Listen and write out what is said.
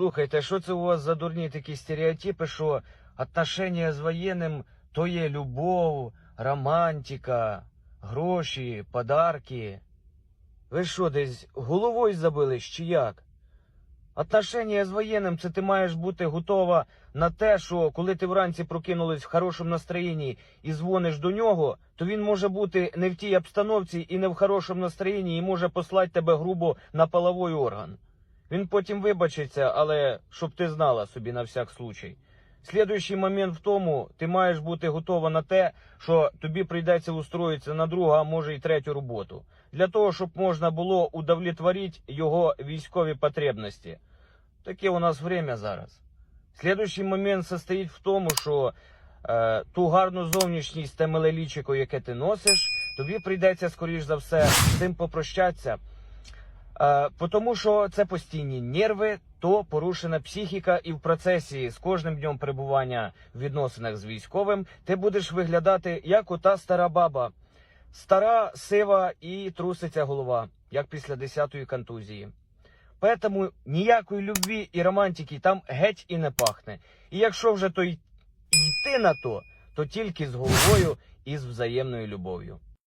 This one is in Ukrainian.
Слухайте, що це у вас за дурні такі стереотипи, що отношення з воєнним то є любов, романтика, гроші, подарки. Ви що, десь головою забились чи як? Отношення з воєнним це ти маєш бути готова на те, що коли ти вранці прокинулась в хорошому настроєнні і дзвониш до нього, то він може бути не в тій обстановці і не в хорошому настроєнні, і може послати тебе грубо на половий орган. Він потім вибачиться, але щоб ти знала собі на всяк случай. Слідуючий момент в тому, ти маєш бути готова на те, що тобі прийдеться устроїтися на другу, а може і третю роботу. Для того, щоб можна було удовлетворити його військові потребності. Таке у нас время зараз. Слідуючий момент состоїть в тому, що е, ту гарну зовнішність те миле яке ти носиш, тобі прийдеться, скоріш за все, з тим попрощатися. Е, тому що це постійні нерви, то порушена психіка, і в процесі з кожним днем перебування в відносинах з військовим ти будеш виглядати як ота стара баба. Стара, сива і труситься голова, як після 10-ї контузії. Поэтому ніякої любві і романтики там геть і не пахне. І якщо вже то йти на то, то тільки з головою і з взаємною любов'ю.